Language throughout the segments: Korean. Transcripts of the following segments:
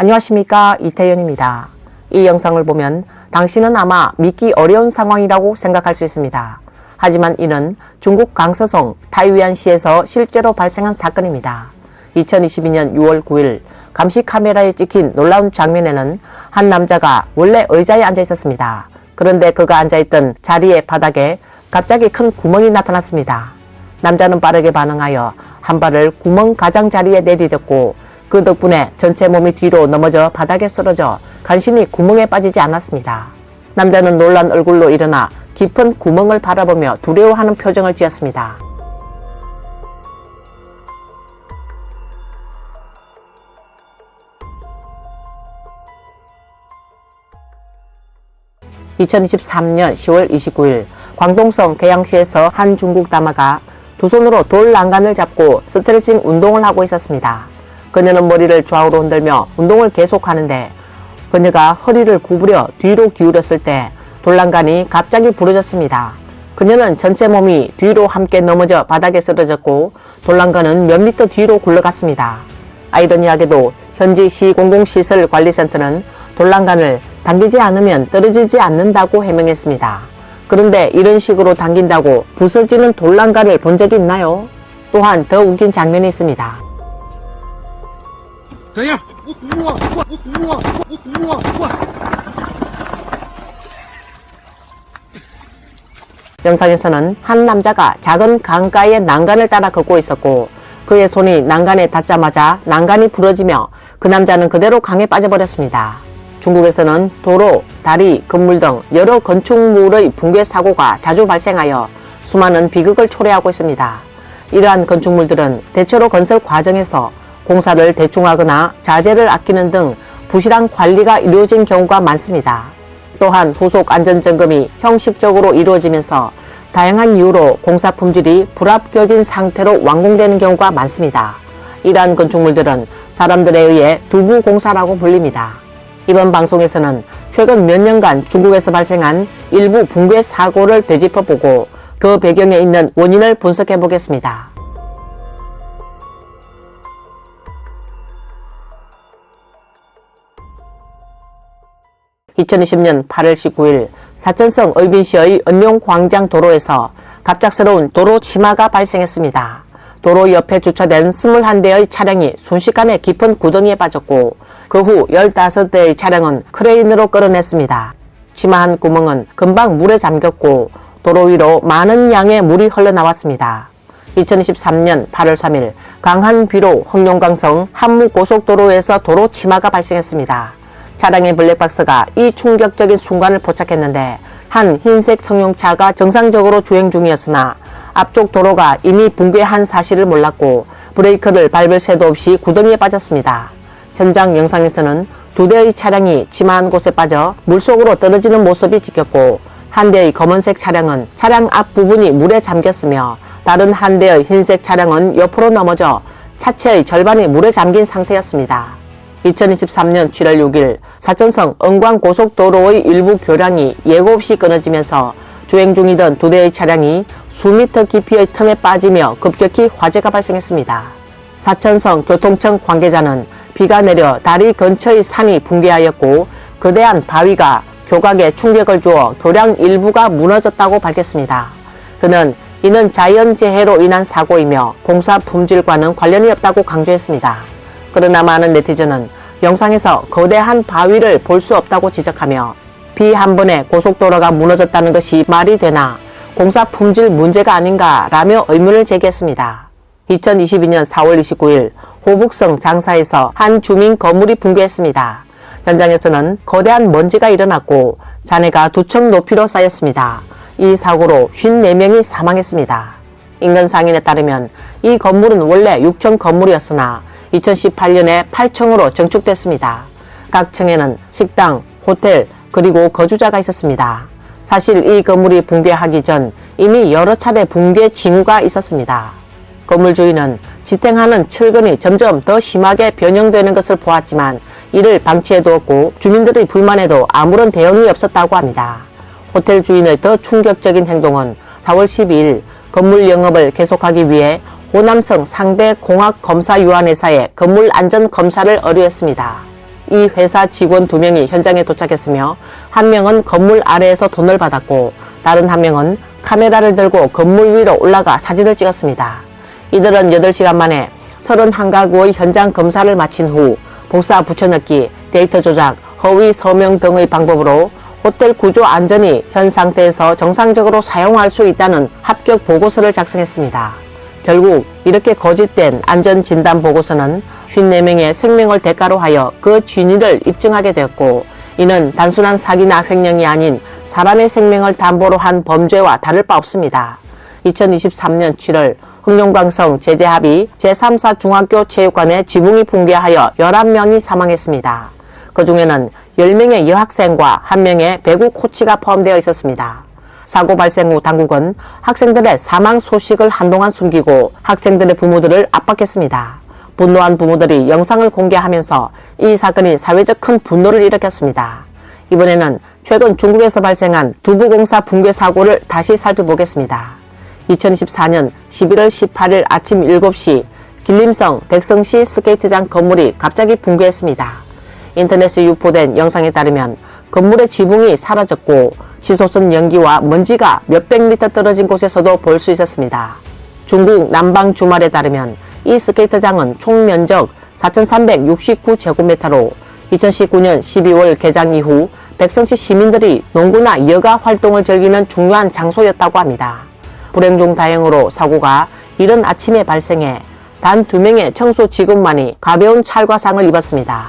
안녕하십니까 이태현입니다. 이 영상을 보면 당신은 아마 믿기 어려운 상황이라고 생각할 수 있습니다. 하지만 이는 중국 강서성 타이위안시에서 실제로 발생한 사건입니다. 2022년 6월 9일 감시 카메라에 찍힌 놀라운 장면에는 한 남자가 원래 의자에 앉아 있었습니다. 그런데 그가 앉아 있던 자리의 바닥에 갑자기 큰 구멍이 나타났습니다. 남자는 빠르게 반응하여 한 발을 구멍 가장자리에 내디뎠고 그 덕분에 전체 몸이 뒤로 넘어져 바닥에 쓰러져 간신히 구멍에 빠지지 않았습니다. 남자는 놀란 얼굴로 일어나 깊은 구멍을 바라보며 두려워하는 표정을 지었습니다. (2023년 10월 29일) 광동성 계양시에서 한 중국 다마가 두 손으로 돌 난간을 잡고 스트레칭 운동을 하고 있었습니다. 그녀는 머리를 좌우로 흔들며 운동을 계속하는데 그녀가 허리를 구부려 뒤로 기울였을 때 돌난간이 갑자기 부러졌습니다. 그녀는 전체 몸이 뒤로 함께 넘어져 바닥에 쓰러졌고 돌난간은 몇 미터 뒤로 굴러갔습니다. 아이러니하게도 현지 시 공공시설 관리센터는 돌난간을 당기지 않으면 떨어지지 않는다고 해명했습니다. 그런데 이런 식으로 당긴다고 부서지는 돌난간을 본 적이 있나요? 또한 더 웃긴 장면이 있습니다. 저야! 우와! 우와! 우와! 우와! 영상에서는 한 남자가 작은 강가의 난간을 따라 걷고 있었고 그의 손이 난간에 닿자마자 난간이 부러지며 그 남자는 그대로 강에 빠져버렸습니다. 중국에서는 도로, 다리, 건물 등 여러 건축물의 붕괴 사고가 자주 발생하여 수많은 비극을 초래하고 있습니다. 이러한 건축물들은 대체로 건설 과정에서 공사를 대충하거나 자재를 아끼는 등 부실한 관리가 이루어진 경우가 많습니다. 또한 후속 안전점검이 형식적으로 이루어지면서 다양한 이유로 공사 품질이 불합격인 상태로 완공되는 경우가 많습니다. 이러한 건축물들은 사람들에 의해 두부 공사라고 불립니다. 이번 방송에서는 최근 몇 년간 중국에서 발생한 일부 붕괴 사고를 되짚어보고 그 배경에 있는 원인을 분석해 보겠습니다. 2020년 8월 19일 사천성 의빈시의 은룡광장 도로에서 갑작스러운 도로 치마가 발생했습니다. 도로 옆에 주차된 21대의 차량이 순식간에 깊은 구덩이에 빠졌고 그 후 15대의 차량은 크레인으로 끌어냈습니다. 치마한 구멍은 금방 물에 잠겼고 도로 위로 많은 양의 물이 흘러나왔습니다. 2023년 8월 3일 강한 비로 홍룡강성 한무고속도로에서 도로 치마가 발생했습니다. 차량의 블랙박스가 이 충격적인 순간을 포착했는데 한 흰색 승용차가 정상적으로 주행 중이었으나 앞쪽 도로가 이미 붕괴한 사실을 몰랐고 브레이크를 밟을 새도 없이 구덩이에 빠졌습니다. 현장 영상에서는 두 대의 차량이 치마한 곳에 빠져 물속으로 떨어지는 모습이 찍혔고 한 대의 검은색 차량은 차량 앞부분이 물에 잠겼으며 다른 한 대의 흰색 차량은 옆으로 넘어져 차체의 절반이 물에 잠긴 상태였습니다. 2023년 7월 6일 사천성 은광고속도로의 일부 교량이 예고 없이 끊어지면서 주행 중이던 두 대의 차량이 수미터 깊이의 틈에 빠지며 급격히 화재가 발생했습니다. 사천성 교통청 관계자는 비가 내려 다리 근처의 산이 붕괴하였고 거대한 바위가 교각에 충격을 주어 교량 일부가 무너졌다고 밝혔습니다. 그는 이는 자연재해로 인한 사고이며 공사 품질과는 관련이 없다고 강조했습니다. 그러나 많은 네티즌은 영상에서 거대한 바위를 볼 수 없다고 지적하며 비 한 번에 고속도로가 무너졌다는 것이 말이 되나 공사 품질 문제가 아닌가라며 의문을 제기했습니다. 2022년 4월 29일 호북성 장사에서 한 주민 건물이 붕괴했습니다. 현장에서는 거대한 먼지가 일어났고 잔해가 두 층 높이로 쌓였습니다. 이 사고로 54명이 사망했습니다. 인근 상인에 따르면 이 건물은 원래 6층 건물이었으나 2018년에 8층으로 증축됐습니다. 각 층에는 식당, 호텔, 그리고 거주자가 있었습니다. 사실 이 건물이 붕괴하기 전 이미 여러 차례 붕괴 징후가 있었습니다. 건물 주인은 지탱하는 철근이 점점 더 심하게 변형되는 것을 보았지만 이를 방치해두었고 주민들의 불만에도 아무런 대응이 없었다고 합니다. 호텔 주인의 더 충격적인 행동은 4월 12일 건물 영업을 계속하기 위해 호남성 상대 공학검사유한회사에 건물 안전 검사를 의뢰했습니다. 이 회사 직원 두 명이 현장에 도착했으며 한 명은 건물 아래에서 돈을 받았고 다른 한 명은 카메라를 들고 건물 위로 올라가 사진을 찍었습니다. 이들은 8시간 만에 31가구의 현장 검사를 마친 후 복사 붙여넣기, 데이터 조작, 허위 서명 등의 방법으로 호텔 구조 안전이 현 상태에서 정상적으로 사용할 수 있다는 합격 보고서를 작성했습니다. 결국 이렇게 거짓된 안전진단 보고서는 54명의 생명을 대가로 하여 그 진위를 입증하게 되었고 이는 단순한 사기나 횡령이 아닌 사람의 생명을 담보로 한 범죄와 다를 바 없습니다. 2023년 7월 흥룡강성 제재합의 제3사 중학교 체육관에 지붕이 붕괴하여 11명이 사망했습니다. 그 중에는 10명의 여학생과 1명의 배구 코치가 포함되어 있었습니다. 사고 발생 후 당국은 학생들의 사망 소식을 한동안 숨기고 학생들의 부모들을 압박했습니다. 분노한 부모들이 영상을 공개하면서 이 사건이 사회적 큰 분노를 일으켰습니다. 이번에는 최근 중국에서 발생한 두부공사 붕괴 사고를 다시 살펴보겠습니다. 2024년 11월 18일 아침 7시 길림성 백성시 스케이트장 건물이 갑자기 붕괴했습니다. 인터넷에 유포된 영상에 따르면 건물의 지붕이 사라졌고 치솟은 연기와 먼지가 몇백 미터 떨어진 곳에서도 볼 수 있었습니다. 중국 남방 주말에 따르면 이 스케이트장은 총 면적 4,369제곱미터로 2019년 12월 개장 이후 백성시 시민들이 농구나 여가 활동을 즐기는 중요한 장소였다고 합니다. 불행 중 다행으로 사고가 이른 아침에 발생해 단 두 명의 청소 직원만이 가벼운 찰과상을 입었습니다.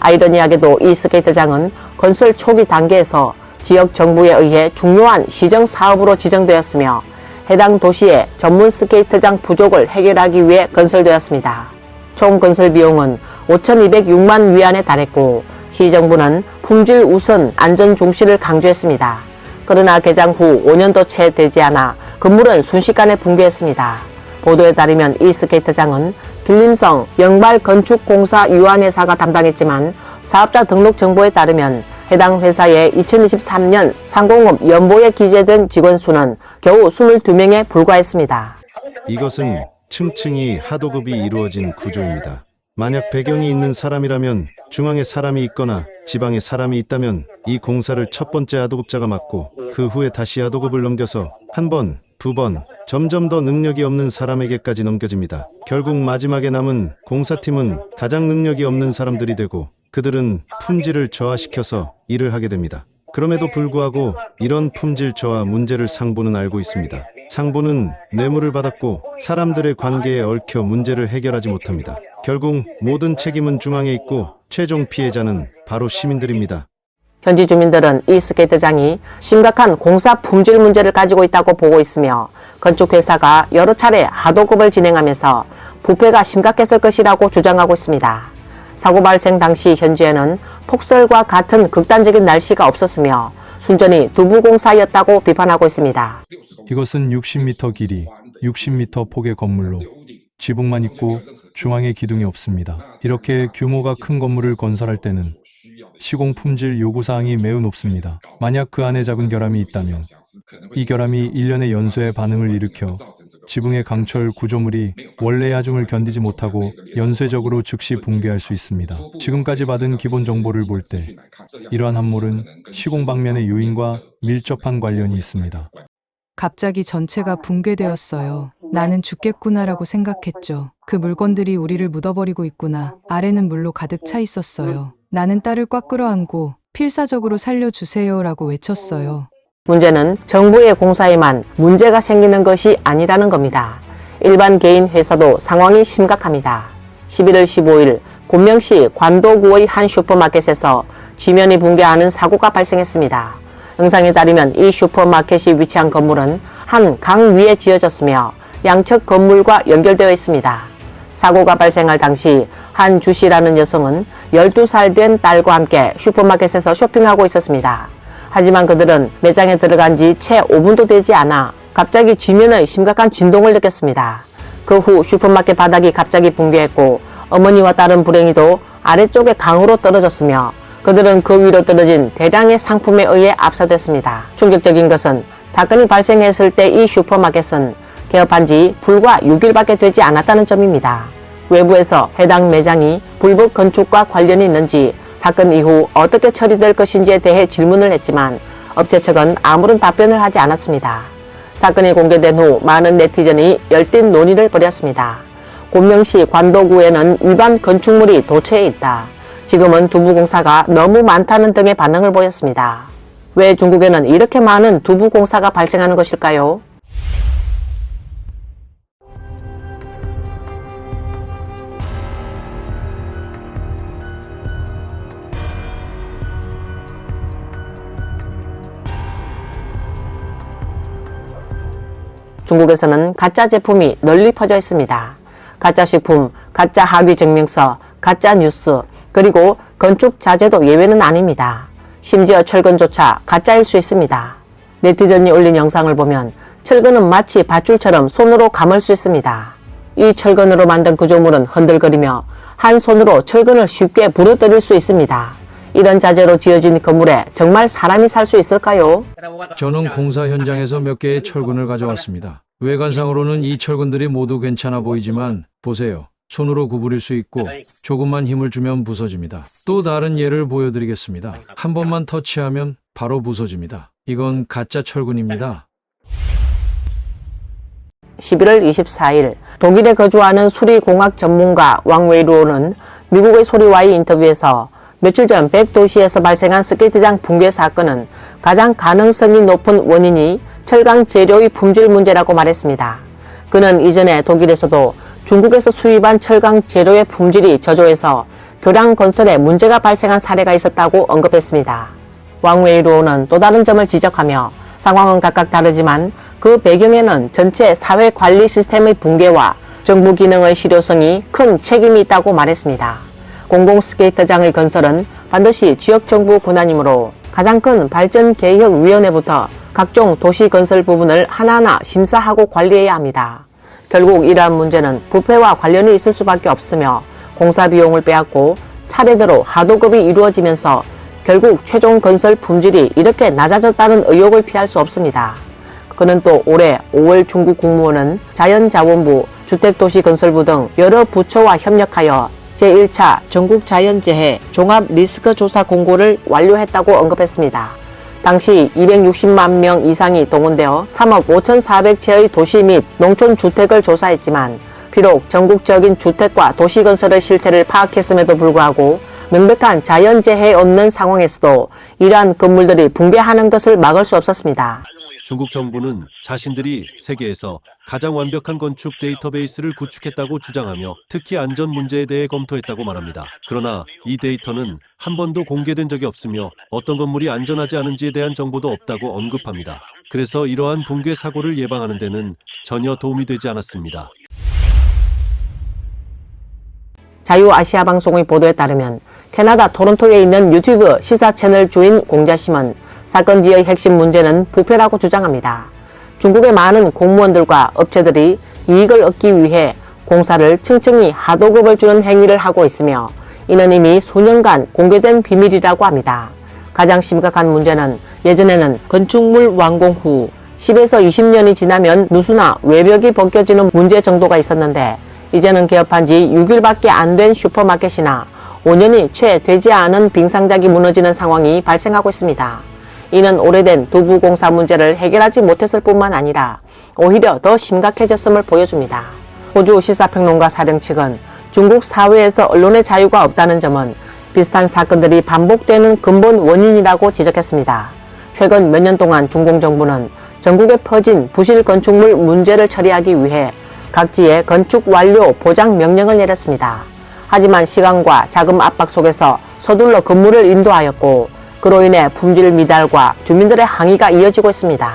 아이러니하게도 이 스케이트장은 건설 초기 단계에서 지역 정부에 의해 중요한 시정 사업으로 지정되었으며 해당 도시의 전문 스케이트장 부족을 해결하기 위해 건설되었습니다. 총 건설 비용은 5,206만 위안에 달했고 시정부는 품질 우선 안전 중시를 강조했습니다. 그러나 개장 후 5년도 채 되지 않아 건물은 순식간에 붕괴했습니다. 보도에 따르면 이 스케이트장은 길림성 영발 건축공사 유한회사가 담당했지만 사업자 등록 정보에 따르면 해당 회사의 2023년 상공업 연보에 기재된 직원 수는 겨우 22명에 불과했습니다. 이것은 층층이 하도급이 이루어진 구조입니다. 만약 배경이 있는 사람이라면 중앙에 사람이 있거나 지방에 사람이 있다면 이 공사를 첫 번째 하도급자가 맡고 그 후에 다시 하도급을 넘겨서 한 번, 두 번, 점점 더 능력이 없는 사람에게까지 넘겨집니다. 결국 마지막에 남은 공사팀은 가장 능력이 없는 사람들이 되고 그들은 품질을 저하시켜서 일을 하게 됩니다. 그럼에도 불구하고 이런 품질 저하 문제를 상부는 알고 있습니다. 상부는 뇌물을 받았고 사람들의 관계에 얽혀 문제를 해결하지 못합니다. 결국 모든 책임은 중앙에 있고 최종 피해자는 바로 시민들입니다. 현지 주민들은 이 스케이트장이 심각한 공사 품질 문제를 가지고 있다고 보고 있으며 건축회사가 여러 차례 하도급을 진행하면서 부패가 심각했을 것이라고 주장하고 있습니다. 사고 발생 당시 현지에는 폭설과 같은 극단적인 날씨가 없었으며 순전히 두부공사였다고 비판하고 있습니다. 이것은 60m 길이, 60m 폭의 건물로 지붕만 있고 중앙에 기둥이 없습니다. 이렇게 규모가 큰 건물을 건설할 때는 시공 품질 요구사항이 매우 높습니다. 만약 그 안에 작은 결함이 있다면 이 결함이 일련의 연소의 반응을 일으켜 지붕의 강철 구조물이 원래의 하중을 견디지 못하고 연쇄적으로 즉시 붕괴할 수 있습니다. 지금까지 받은 기본 정보를 볼 때 이러한 함몰은 시공 방면의 요인과 밀접한 관련이 있습니다. 갑자기 전체가 붕괴되었어요. 나는 죽겠구나라고 생각했죠. 그 물건들이 우리를 묻어버리고 있구나. 아래는 물로 가득 차 있었어요. 나는 딸을 꽉 끌어안고 필사적으로 살려주세요라고 외쳤어요. 문제는 정부의 공사에만 문제가 생기는 것이 아니라는 겁니다. 일반 개인 회사도 상황이 심각합니다. 11월 15일 곤명시 관도구의 한 슈퍼마켓에서 지면이 붕괴하는 사고가 발생했습니다. 영상에 따르면 이 슈퍼마켓이 위치한 건물은 한 강 위에 지어졌으며 양측 건물과 연결되어 있습니다. 사고가 발생할 당시 한 주씨라는 여성은 12살 된 딸과 함께 슈퍼마켓에서 쇼핑하고 있었습니다. 하지만 그들은 매장에 들어간 지 채 5분도 되지 않아 갑자기 지면의 심각한 진동을 느꼈습니다. 그 후 슈퍼마켓 바닥이 갑자기 붕괴했고 어머니와 딸은 불행히도 아래쪽에 강으로 떨어졌으며 그들은 그 위로 떨어진 대량의 상품에 의해 압사됐습니다. 충격적인 것은 사건이 발생했을 때 이 슈퍼마켓은 개업한 지 불과 6일밖에 되지 않았다는 점입니다. 외부에서 해당 매장이 불법 건축과 관련이 있는지 사건 이후 어떻게 처리될 것인지에 대해 질문을 했지만 업체 측은 아무런 답변을 하지 않았습니다. 사건이 공개된 후 많은 네티즌이 열띤 논의를 벌였습니다. 곤명시 관도구에는 위반 건축물이 도처에 있다. 지금은 두부공사가 너무 많다는 등의 반응을 보였습니다. 왜 중국에는 이렇게 많은 두부공사가 발생하는 것일까요? 중국에서는 가짜 제품이 널리 퍼져 있습니다. 가짜 식품, 가짜 학위 증명서, 가짜 뉴스, 그리고 건축 자재도 예외는 아닙니다. 심지어 철근조차 가짜일 수 있습니다. 네티즌이 올린 영상을 보면 철근은 마치 밧줄처럼 손으로 감을 수 있습니다. 이 철근으로 만든 구조물은 흔들거리며 한 손으로 철근을 쉽게 부러뜨릴 수 있습니다. 이런 자재로 지어진 건물에 정말 사람이 살 수 있을까요? 저는 공사 현장에서 몇 개의 철근을 가져왔습니다. 외관상으로는 이 철근들이 모두 괜찮아 보이지만 보세요. 손으로 구부릴 수 있고 조금만 힘을 주면 부서집니다. 또 다른 예를 보여드리겠습니다. 한 번만 터치하면 바로 부서집니다. 이건 가짜 철근입니다. 11월 24일 독일에 거주하는 수리공학 전문가 왕웨이루오는 미국의 소리와의 인터뷰에서 며칠 전 100도시에서 발생한 스케이트장 붕괴 사건은 가장 가능성이 높은 원인이 철강 재료의 품질 문제라고 말했습니다. 그는 이전에 독일에서도 중국에서 수입한 철강 재료의 품질이 저조해서 교량 건설에 문제가 발생한 사례가 있었다고 언급했습니다. 왕웨이루오는 또 다른 점을 지적하며 상황은 각각 다르지만 그 배경에는 전체 사회 관리 시스템의 붕괴와 정부 기능의 실효성이 큰 책임이 있다고 말했습니다. 공공 스케이트장의 건설은 반드시 지역 정부 권한이므로 가장 큰 발전 계획 위원회부터 각종 도시 건설 부분을 하나하나 심사하고 관리해야 합니다. 결국 이러한 문제는 부패와 관련이 있을 수밖에 없으며 공사 비용을 빼앗고 차례대로 하도급이 이루어지면서 결국 최종 건설 품질이 이렇게 낮아졌다는 의혹을 피할 수 없습니다. 그는 또 올해 5월 중국 국무원은 자연자원부, 주택도시건설부 등 여러 부처와 협력하여 제1차 전국 자연재해 종합 리스크 조사 공고를 완료했다고 언급했습니다. 당시 260만 명 이상이 동원되어 3억 5,400채의 도시 및 농촌 주택을 조사했지만 비록 전국적인 주택과 도시 건설의 실태를 파악했음에도 불구하고 명백한 자연재해 없는 상황에서도 이러한 건물들이 붕괴하는 것을 막을 수 없었습니다. 중국 정부는 자신들이 세계에서 가장 완벽한 건축 데이터베이스를 구축했다고 주장하며 특히 안전 문제에 대해 검토했다고 말합니다. 그러나 이 데이터는 한 번도 공개된 적이 없으며 어떤 건물이 안전하지 않은지에 대한 정보도 없다고 언급합니다. 그래서 이러한 붕괴 사고를 예방하는 데는 전혀 도움이 되지 않았습니다. 자유아시아 방송의 보도에 따르면 캐나다 토론토에 있는 유튜브 시사 채널 주인 공자심은 사건 뒤의 핵심 문제는 부패라고 주장합니다. 중국의 많은 공무원들과 업체들이 이익을 얻기 위해 공사를 층층이 하도급을 주는 행위를 하고 있으며 이는 이미 수년간 공개된 비밀이라고 합니다. 가장 심각한 문제는 예전에는 건축물 완공 후 10에서 20년이 지나면 누수나 외벽이 벗겨지는 문제 정도가 있었는데 이제는 개업한 지 6일밖에 안 된 슈퍼마켓이나 5년이 채 되지 않은 빙상작이 무너지는 상황이 발생하고 있습니다. 이는 오래된 두부공사 문제를 해결하지 못했을 뿐만 아니라 오히려 더 심각해졌음을 보여줍니다. 호주 시사평론가 사령 측은 중국 사회에서 언론의 자유가 없다는 점은 비슷한 사건들이 반복되는 근본 원인이라고 지적했습니다. 최근 몇 년 동안 중공 정부는 전국에 퍼진 부실 건축물 문제를 처리하기 위해 각지에 건축 완료 보장 명령을 내렸습니다. 하지만 시간과 자금 압박 속에서 서둘러 건물을 인도하였고 그로 인해 품질 미달과 주민들의 항의가 이어지고 있습니다.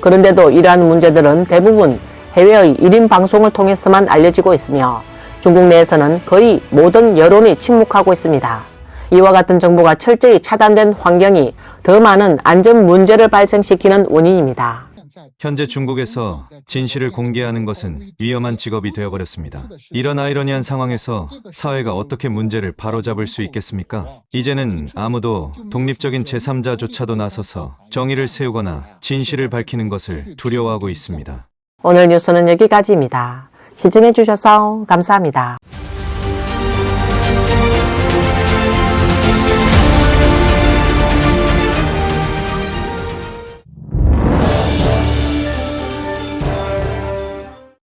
그런데도 이러한 문제들은 대부분 해외의 1인 방송을 통해서만 알려지고 있으며 중국 내에서는 거의 모든 여론이 침묵하고 있습니다. 이와 같은 정보가 철저히 차단된 환경이 더 많은 안전 문제를 발생시키는 원인입니다. 현재 중국에서 진실을 공개하는 것은 위험한 직업이 되어버렸습니다. 이런 아이러니한 상황에서 사회가 어떻게 문제를 바로잡을 수 있겠습니까? 이제는 아무도 독립적인 제3자조차도 나서서 정의를 세우거나 진실을 밝히는 것을 두려워하고 있습니다. 오늘 뉴스는 여기까지입니다. 시청해주셔서 감사합니다.